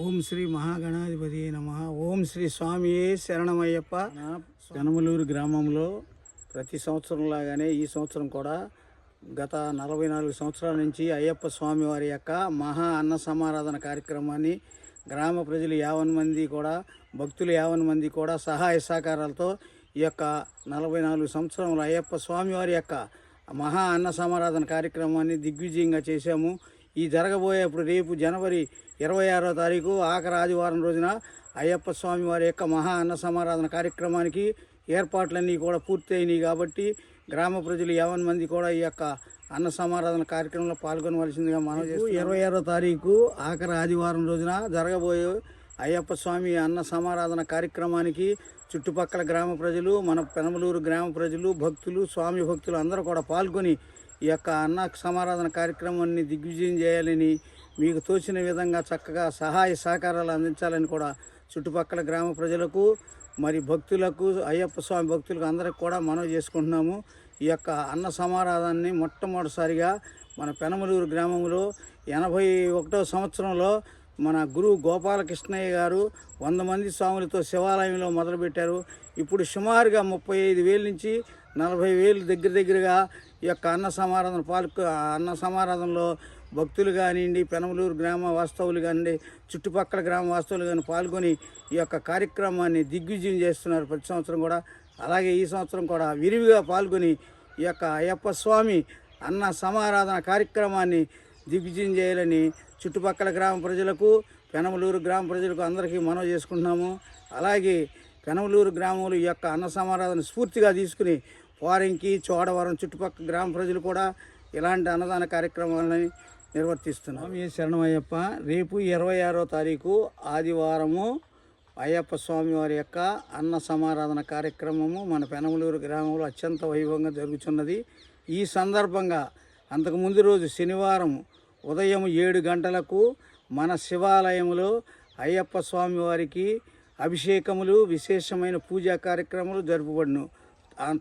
ఓం శ్రీ మహాగణాధిపతి నమ. ఓం శ్రీ స్వామియే శరణమయ్యప్ప. జనమలూరు గ్రామంలో ప్రతి సంవత్సరం లాగానే ఈ సంవత్సరం కూడా గత నలభై నాలుగు సంవత్సరాల నుంచి అయ్యప్ప స్వామి వారి యొక్క మహా అన్న సమారాధన కార్యక్రమాన్ని గ్రామ ప్రజలు యావన్ మంది కూడా భక్తులు యావన్ మంది కూడా సహాయ సహకారాలతో ఈ యొక్క నలభై నాలుగు సంవత్సరంలో అయ్యప్ప స్వామి వారి యొక్క మహా అన్న సమారాధన కార్యక్రమాన్ని దిగ్విజయంగా చేశాము. ఈ జరగబోయేప్పుడు రేపు జనవరి ఇరవై ఆరో తారీఖు ఆఖరి ఆదివారం రోజున అయ్యప్ప స్వామి వారి యొక్క మహా అన్న సమారాధన కార్యక్రమానికి ఏర్పాట్లన్నీ కూడా పూర్తయినాయి కాబట్టి గ్రామ ప్రజలు యావన్ మంది కూడా ఈ యొక్క అన్న సమారాధన కార్యక్రమంలో పాల్గొనవలసిందిగా మనం ఇరవై ఆరో తారీఖు ఆఖరి ఆదివారం రోజున జరగబోయే అయ్యప్ప స్వామి అన్న సమారాధన కార్యక్రమానికి చుట్టుపక్కల గ్రామ ప్రజలు మన పెనమలూరు గ్రామ ప్రజలు భక్తులు స్వామి భక్తులు అందరూ కూడా పాల్గొని ఈ యొక్క అన్న సమారాధన కార్యక్రమాన్ని దిగ్విజయం చేయాలని మీకు తోచిన విధంగా చక్కగా సహాయ సహకారాలు అందించాలని కూడా చుట్టుపక్కల గ్రామ ప్రజలకు మరి భక్తులకు అయ్యప్ప స్వామి భక్తులకు అందరికి కూడా మనవి చేసుకుంటున్నాము. ఈ యొక్క అన్న సమారాధాన్ని మొట్టమొదటిసారిగా మన పెనమలూరు గ్రామంలో ఎనభై ఒకటో సంవత్సరంలో మన గురువు గోపాలకృష్ణయ్య గారు వంద మంది స్వాములతో శివాలయంలో మొదలుపెట్టారు. ఇప్పుడు సుమారుగా ముప్పై ఐదు వేల నుంచి నలభై వేలు దగ్గర దగ్గరగా ఈ యొక్క అన్న సమారాధన పాల్గొ అన్న సమారాధనలో భక్తులు కానివ్వండి పెనమలూరు గ్రామ వాస్తవులు కానివ్వండి చుట్టుపక్కల గ్రామ వాస్తవులు కానీ పాల్గొని ఈ యొక్క కార్యక్రమాన్ని దిగ్విజయం చేస్తున్నారు ప్రతి సంవత్సరం కూడా. అలాగే ఈ సంవత్సరం కూడా విరివిగా పాల్గొని ఈ యొక్క అయ్యప్ప స్వామి అన్న సమారాధన కార్యక్రమాన్ని దిగ్విజయం చేయాలని చుట్టుపక్కల గ్రామ ప్రజలకు పెనమలూరు గ్రామ ప్రజలకు అందరికీ మనవి చేసుకుంటున్నాము. అలాగే పెనవలూరు గ్రామంలో ఈ యొక్క అన్న సమారాధన స్ఫూర్తిగా తీసుకుని వారంకి చోడవరం చుట్టుపక్కల గ్రామ ప్రజలు కూడా ఇలాంటి అన్నదాన కార్యక్రమాలని నిర్వర్తిస్తున్నాం ఈ శరణమయ్యప్ప రేపు ఇరవై ఆరో తారీఖు ఆదివారము అయ్యప్ప స్వామి వారి యొక్క అన్న సమారాధన కార్యక్రమము మన పెనమలూరు గ్రామంలో అత్యంత వైభవంగా జరుగుతున్నది. ఈ సందర్భంగా అంతకుముందు రోజు శనివారం ఉదయం ఏడు గంటలకు మన శివాలయంలో అయ్యప్ప స్వామి వారికి అభిషేకములు విశేషమైన పూజా కార్యక్రమాలు జరుపబడును.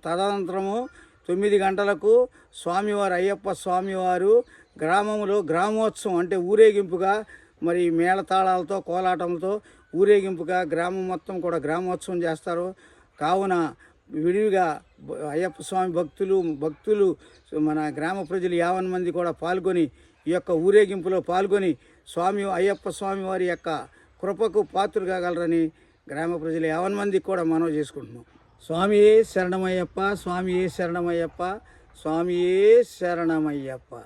తదనంతరము తొమ్మిది గంటలకు స్వామివారు అయ్యప్ప స్వామివారు గ్రామంలో గ్రామోత్సవం అంటే ఊరేగింపుగా మరి మేళతాళాలతో కోలాటంతో ఊరేగింపుగా గ్రామం మొత్తం కూడా గ్రామోత్సవం చేస్తారు. కావున విడివిగా అయ్యప్ప స్వామి భక్తులు భక్తులు మన గ్రామ ప్రజలు యావన్ మంది కూడా పాల్గొని ఈ యొక్క ఊరేగింపులో పాల్గొని స్వామి అయ్యప్ప స్వామి వారి యొక్క కృపకు పాత్రలు కాగలరని గ్రామ ప్రజలు యావన్ మందికి కూడా మనవి చేసుకుంటున్నాం. స్వామియే శరణమయ్యప్ప స్వామియే శరణమయ్యప్ప స్వామియే శరణమయ్యప్ప.